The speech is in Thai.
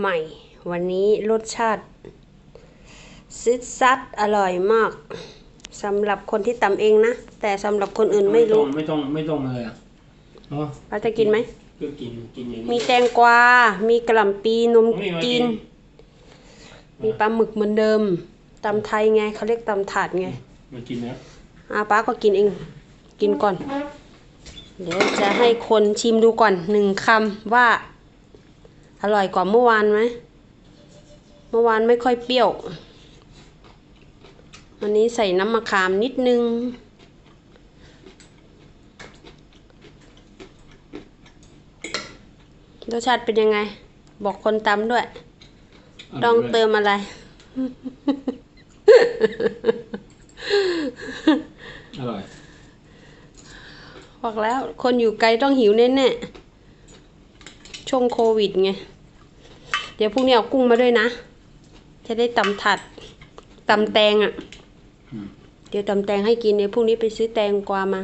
ใหม่ วันนี้รสชาติซิดซัดอร่อยมากสำหรับคนที่ตำเองนะ แต่สำหรับคนอื่นไม่รู้ไม่ต้องไม่ต้องเลยอะเนาะป้าจะกินไหมก็กินกินอย่างมีนี้แตงกวา มีกระหล่ำปีนมนี่มาจีน มีปลาหมึกเหมือนเดิมตำไทยไงเขาเรียกตำถาดไงมากินนะอาป้าก็กินเอง กินก่อน เดี๋ยวจะให้คนชิมดูก่อนหนึ่งคำว่า อร่อยกว่าเมื่อวานไหม เมื่อวานไม่ค่อยเปรี้ยว วันนี้ใส่น้ำมะขามนิดนึง รสชาติเป็นยังไง บอกคนตำด้วย ต้องเติมอะไร อร่อย บอกแล้วคนอยู่ไกลต้องหิวแน่ๆ ช่วงโควิดไง เดี๋ยวพรุ่งนี้เอากุ้งมาด้วยนะ จะได้ตำถัดตำแตงอะ่ะอืมเดี๋ยวตำแตงให้กินเดี๋ยวพรุ่งนี้ไปซื้อแตงกวามา